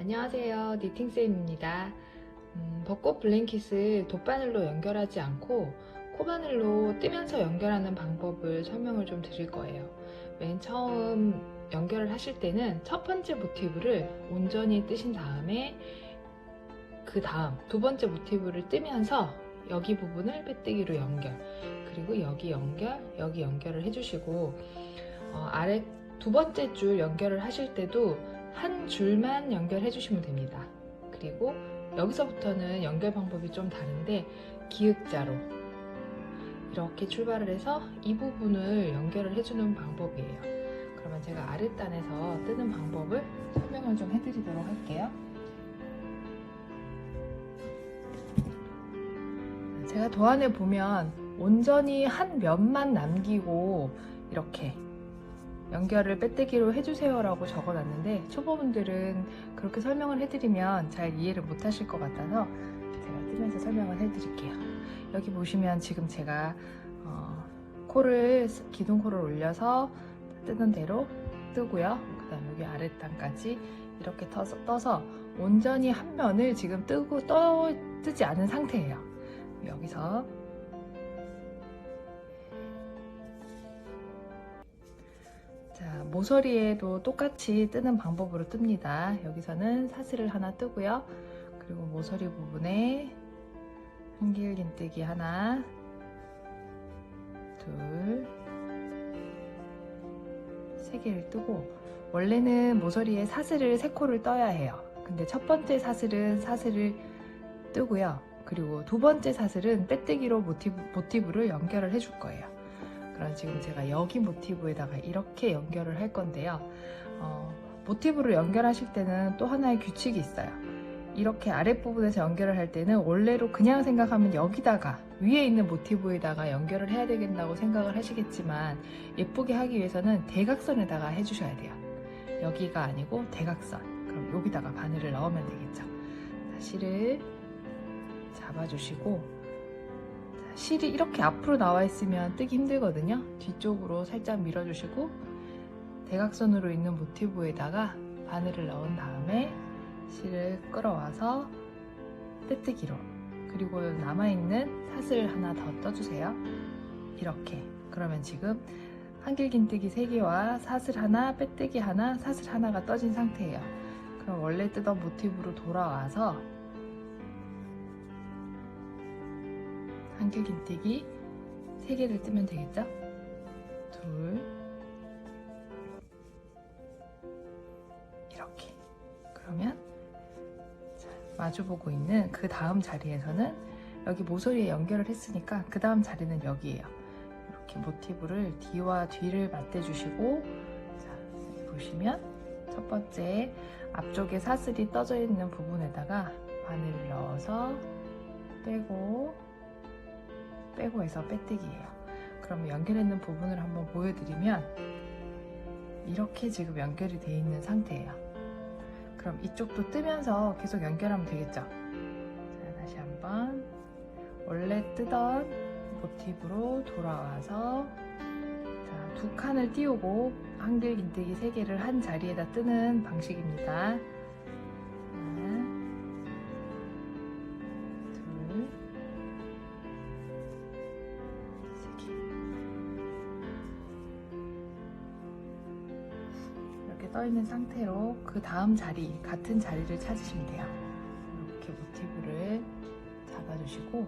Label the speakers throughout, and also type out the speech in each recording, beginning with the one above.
Speaker 1: 안녕하세요. 니팅쌤입니다. 음, 벚꽃 블랭킷을 돗바늘로 연결하지 않고 코바늘로 뜨면서 연결하는 방법을 설명을 좀 드릴 거예요. 맨 처음 연결을 하실 때는 첫 번째 모티브를 온전히 뜨신 다음에 그 다음 두 번째 모티브를 뜨면서 여기 부분을 빼뜨기로 연결 그리고 여기 연결 여기 연결을 해주시고 어, 아래 두 번째 줄 연결을 하실 때도 한 줄만 연결해 주시면 됩니다. 그리고 여기서부터는 연결 방법이 좀 다른데 기역자로 이렇게 출발을 해서 이 부분을 연결을 해주는 방법이에요. 그러면 제가 아랫단에서 뜨는 방법을 설명을 좀 해드리도록 할게요. 제가 도안에 보면 온전히 한 면만 남기고 이렇게 연결을 빼뜨기로 해주세요라고 적어놨는데 초보분들은 그렇게 설명을 해드리면 잘 이해를 못 하실 것 같아서 제가 뜨면서 설명을 해드릴게요. 여기 보시면 지금 제가 어, 코를 기둥 코를 올려서 뜨는 대로 뜨고요. 그다음 여기 아랫단까지 이렇게 떠서, 떠서 온전히 한 면을 지금 뜨고 떠 뜨지 않은 상태예요. 여기서 자, 모서리에도 똑같이 뜨는 방법으로 뜹니다. 여기서는 사슬을 하나 뜨고요. 그리고 모서리 부분에 한길 긴뜨기 하나, 둘, 세 개를 뜨고 원래는 모서리에 사슬을 세 코를 떠야 해요. 근데 첫 번째 사슬은 사슬을 뜨고요. 그리고 두 번째 사슬은 빼뜨기로 모티브, 모티브를 연결을 해줄 거예요. 그럼 지금 제가 여기 모티브에다가 이렇게 연결을 할 건데요. 어, 모티브를 연결하실 때는 또 하나의 규칙이 있어요. 이렇게 아랫부분에서 연결을 할 때는 원래로 그냥 생각하면 여기다가 위에 있는 모티브에다가 연결을 해야 되겠다고 생각을 하시겠지만 예쁘게 하기 위해서는 대각선에다가 해주셔야 돼요. 여기가 아니고 대각선. 그럼 여기다가 바늘을 넣으면 되겠죠. 자, 실을 잡아주시고 자, 실이 이렇게 앞으로 나와 있으면 뜨기 힘들거든요. 뒤쪽으로 살짝 밀어주시고 대각선으로 있는 모티브에다가 바늘을 넣은 다음에 실을 끌어와서 빼뜨기로 그리고 남아있는 사슬 하나 더 떠주세요. 이렇게 그러면 지금 한길긴뜨기 3개와 사슬 하나, 빼뜨기 하나, 사슬 하나가 떠진 상태예요. 그럼 원래 뜨던 모티브로 돌아와서 한길 긴뜨기. 3개를 뜨면 되겠죠? 둘. 이렇게. 그러면 자, 마주보고 있는 그 다음 자리에서는 여기 모서리에 연결을 했으니까 그 다음 자리는 여기에요. 이렇게 모티브를 뒤와 뒤를 맞대주시고 자, 보시면 첫 번째 앞쪽에 사슬이 떠져 있는 부분에다가 바늘을 넣어서 빼고 빼고 해서 빼뜨기예요. 그러면 연결했는 부분을 한번 보여드리면 이렇게 지금 연결이 되어 있는 상태예요. 그럼 이쪽도 뜨면서 계속 연결하면 되겠죠? 자, 다시 한번 원래 뜨던 모티브로 돌아와서 자, 두 칸을 띄우고 한길 긴뜨기 세 개를 한 자리에다 뜨는 방식입니다. 떠 있는 상태로 그 다음 자리, 같은 자리를 찾으시면 돼요. 이렇게 모티브를 잡아주시고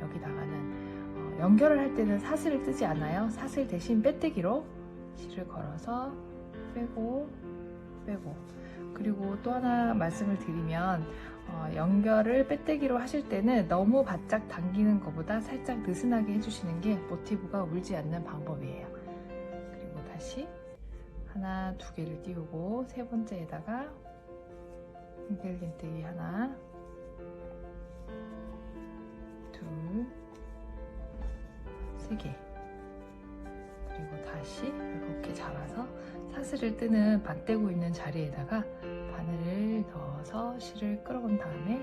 Speaker 1: 여기다가는 어, 연결을 할 때는 사슬을 뜨지 않아요. 사슬 대신 빼뜨기로 실을 걸어서 빼고 빼고 그리고 또 하나 말씀을 드리면 어, 연결을 빼뜨기로 하실 때는 너무 바짝 당기는 것보다 살짝 느슨하게 해주시는 게 모티브가 울지 않는 방법이에요. 그리고 다시 하나 두 개를 띄우고 세 번째에다가 한길긴뜨기 하나 둘세개. 그리고 다시 이렇게 잡아서 사슬을 뜨는 반대고 있는 자리에다가 바늘을 넣어서 실을 끌어온 다음에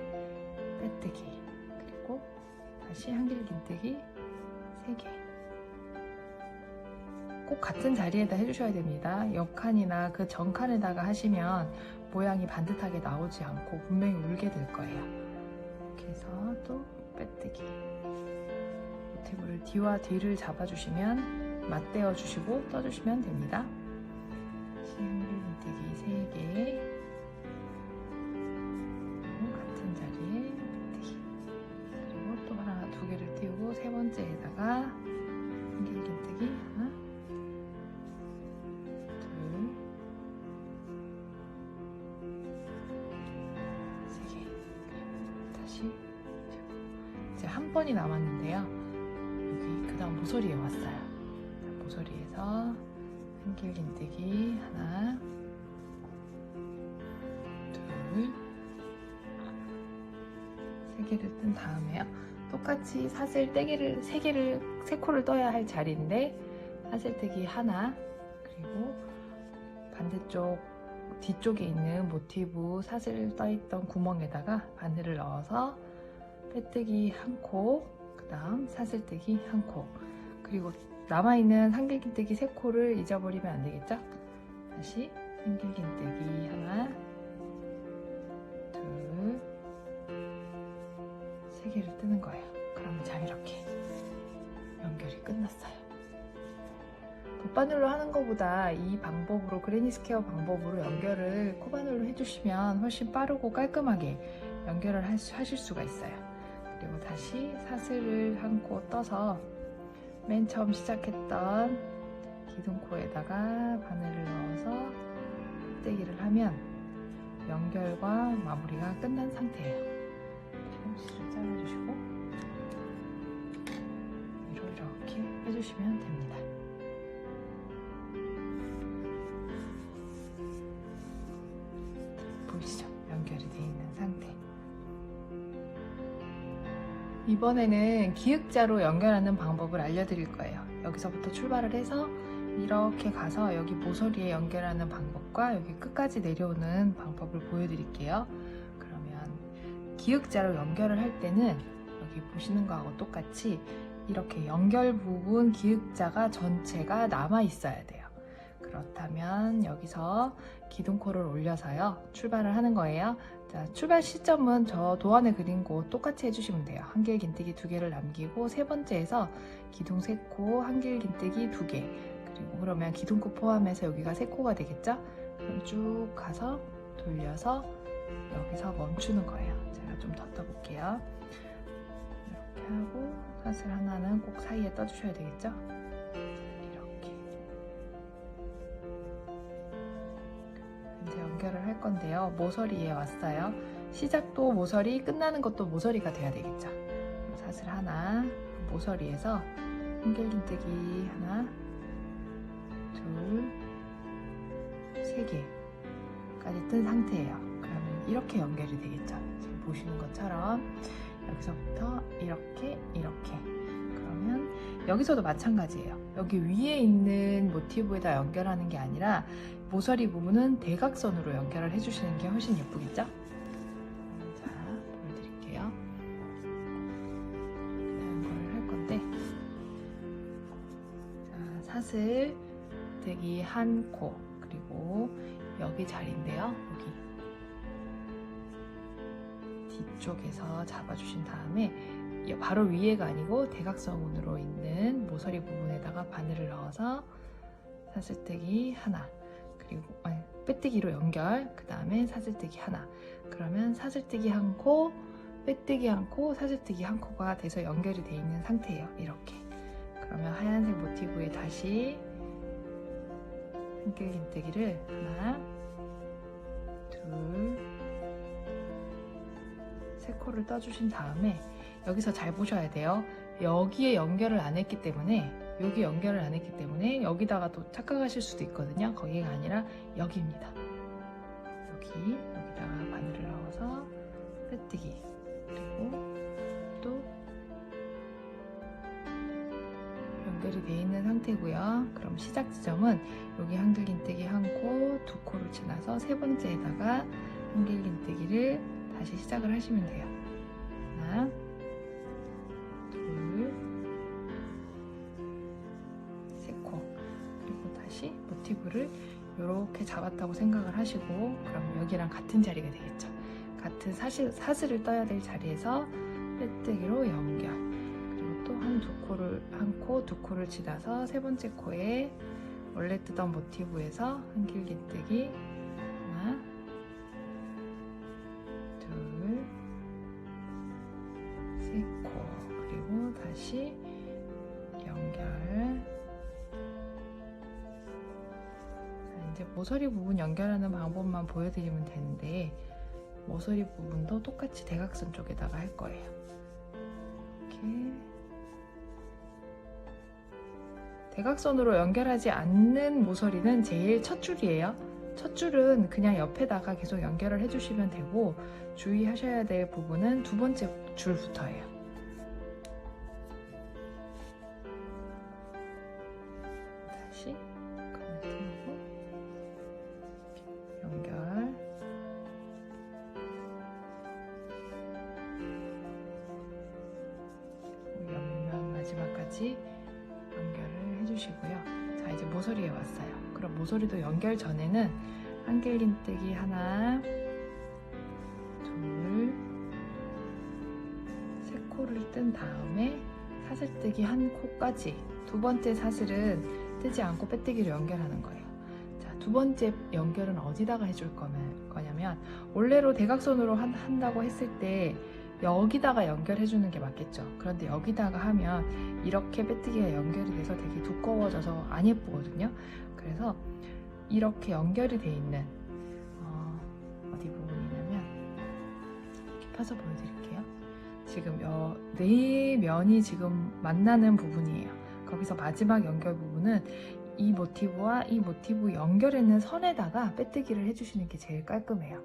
Speaker 1: 빼뜨기. 그리고 다시 한길긴뜨기 3개 꼭 같은 자리에다 해주셔야 됩니다 옆 칸이나 그 전 칸에다가 하시면 모양이 반듯하게 나오지 않고 분명히 울게 될 거예요. 이렇게 해서 또 빼뜨기. 모티브를 뒤와 뒤를 잡아주시면 맞대어 주시고 떠주시면 됩니다. 한길긴뜨기 3개 다시 이제 한 번이 남았는데요. 여기 그 다음 모서리에 왔어요. 자, 모서리에서 한길긴뜨기 하나, 둘, 세 개를 뜬 다음에요. 똑같이 사슬 떼기를 세 개를 세 코를 떠야 할 자리인데 사슬 뜨기 하나 그리고 반대쪽 뒤쪽에 있는 모티브 사슬 떠있던 구멍에다가 바늘을 넣어서 빼뜨기 한 코, 그 다음 사슬뜨기 한 코, 그리고 남아있는 한길긴뜨기 세 코를 잊어버리면 안 되겠죠? 다시 한길긴뜨기 하나, 둘, 세 개를 뜨는 거예요. 그러면 자 이렇게 연결이 끝났어요. 돗바늘로 하는 것보다 이 방법으로 그레니 스퀘어 방법으로 연결을 코바늘로 해주시면 훨씬 빠르고 깔끔하게 연결을 하실 수가 있어요. 그리고 다시 사슬을 한 코 떠서 맨 처음 시작했던 기둥코에다가 바늘을 넣어서 떼기를 하면 연결과 마무리가 끝난 상태예요. 실을 잘라주시고 이렇게 해주시면 됩니다. 이번에는 기역자로 연결하는 방법을 알려드릴 거예요. 여기서부터 출발을 해서 이렇게 가서 여기 모서리에 연결하는 방법과 여기 끝까지 내려오는 방법을 보여드릴게요. 그러면 기역자로 연결을 할 때는 여기 보시는 거하고 똑같이 이렇게 연결 부분 기역자가 전체가 남아 있어야 돼요. 그렇다면 여기서 기둥코를 올려서요 출발을 하는 거예요. 자, 출발 시점은 저 도안에 그린 곳 똑같이 해주시면 돼요. 한길 긴뜨기 두 개를 남기고 세 번째에서 기둥 세 코, 한길 긴뜨기 두 개. 그리고 그러면 기둥코 포함해서 여기가 세 코가 되겠죠? 그럼 쭉 가서 돌려서 여기서 멈추는 거예요. 제가 좀 더 떠볼게요. 이렇게 하고 사슬 하나는 꼭 사이에 떠주셔야 되겠죠? 연결을 할 건데요. 모서리에 왔어요. 시작도 모서리, 끝나는 것도 모서리가 돼야 되겠죠. 사슬 하나, 모서리에서 한길긴뜨기 하나, 둘, 세 개까지 뜬 상태예요. 그러면 이렇게 연결이 되겠죠. 지금 보시는 것처럼 여기서부터 이렇게, 이렇게. 그러면 여기서도 마찬가지예요. 여기 위에 있는 모티브에다 연결하는 게 아니라 모서리 부분은 대각선으로 연결을 해주시는 게 훨씬 예쁘겠죠? 자, 보여드릴게요. 다음 걸할 건데, 자, 사슬 대기 한 코, 그리고 여기 자리인데요. 여기 뒤쪽에서 잡아주신 다음에 바로 위에가 아니고 대각선으로 있는 모서리 부분에다가 바늘을 넣어서 사슬뜨기 하나 그리고 아니, 빼뜨기로 연결 그 다음에 사슬뜨기 하나. 그러면 사슬뜨기 한 코 빼뜨기 한 코 사슬뜨기 한 코가 돼서 연결이 돼 있는 상태예요. 이렇게. 그러면 하얀색 모티브에 다시 한길긴뜨기를 하나 둘 세 코를 떠주신 다음에 여기서 잘 보셔야 돼요 여기에 연결을 안 했기 때문에 여기 연결을 안 했기 때문에 여기다가 또 착각하실 수도 있거든요. 거기가 아니라 여기입니다. 여기 여기다가 바늘을 넣어서 빼뜨기 그리고 또 연결이 되어 있는 상태고요. 그럼 시작 지점은 여기 한길긴뜨기 한 코, 두 코를 지나서 세 번째에다가 한길긴뜨기를 다시 시작을 하시면 돼요. 하나, 세 코. 모티브를 이렇게 잡았다고 생각을 하시고 그럼 여기랑 같은 자리가 되겠죠. 같은 사실, 사슬을 떠야 될 자리에서 빼뜨기로 연결 그리고 또 한 두 코를 한 코 두 코를 지나서 세 번째 코에 원래 뜨던 모티브에서 한 길기 뜨기 하나 둘 세 코 그리고 다시 이제 모서리 부분 연결하는 방법만 보여드리면 되는데 모서리 부분도 똑같이 대각선 쪽에다가 할 거예요. 이렇게 대각선으로 연결하지 않는 모서리는 제일 첫 줄이에요. 첫 줄은 그냥 옆에다가 계속 연결을 해주시면 되고 주의하셔야 될 부분은 두 번째 줄부터예요. 마지막까지 연결을 해주시고요. 자 이제 모서리에 왔어요. 그럼 모서리도 연결 전에는 한길긴뜨기 하나, 둘, 세 코를 뜬 다음에 사슬뜨기 한 코까지 두 번째 사슬은 뜨지 않고 빼뜨기로 연결하는 거예요. 자, 두 번째 연결은 어디다가 해줄 거냐면 원래로 대각선으로 한, 한다고 했을 때 여기다가 연결해 주는 게 맞겠죠. 그런데 여기다가 하면 이렇게 빼뜨기가 연결이 돼서 되게 두꺼워져서 안 예쁘거든요. 그래서 이렇게 연결이 돼 있는 어, 디 부분이냐면 이렇게 펴서 보여드릴게요. 지금 여, 네 면이 지금 만나는 부분이에요. 거기서 마지막 연결 부분은 이 모티브와 이 모티브 연결했는 선에다가 빼뜨기를 해주시는 게 제일 깔끔해요.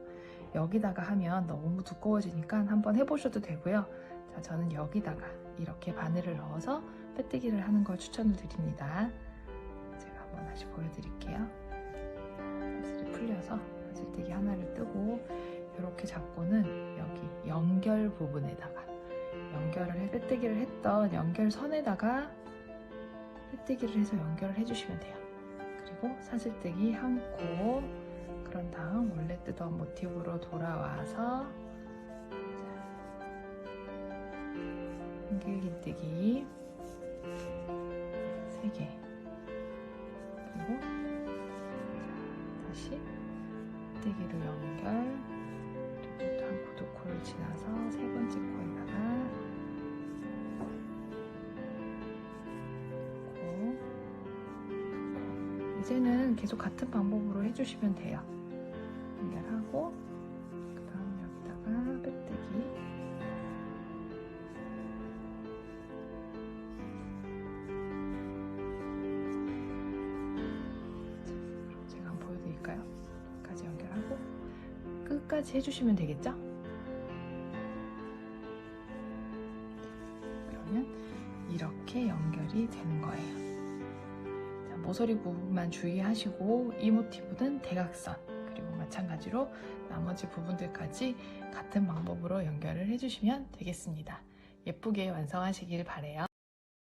Speaker 1: 여기다가 하면 너무 두꺼워지니까 한번 해보셔도 되고요. 자, 저는 여기다가 이렇게 바늘을 넣어서 빼뜨기를 하는 걸 추천을 드립니다. 제가 한번 다시 보여드릴게요. 사슬이 풀려서 사슬뜨기 하나를 뜨고 이렇게 잡고는 여기 연결 부분에다가 연결을 해, 빼뜨기를 했던 연결선에다가 빼뜨기를 해서 연결을 해주시면 돼요. 그리고 사슬뜨기 한 코, 그런 다음 원래 뜨던 모티브로 돌아와서 한길긴뜨기 3개 그리고 다시 뜨기로 연결 그리고 또한 구두 코를 지나서 세 번째 코에다가. 이제는 계속 같은 방법으로 해주시면 돼요. 연결하고 그 다음 여기다가 빼뜨기 제가 한번 보여드릴까요? 끝까지 연결하고 끝까지 해주시면 되겠죠? 그러면 이렇게 연결이 되는 거예요. 자, 모서리 부분만 주의하시고 이 모티브는 대각선 마찬가지로 나머지 부분들까지 같은 방법으로 연결을 해주시면 되겠습니다. 예쁘게 완성하시길 바래요.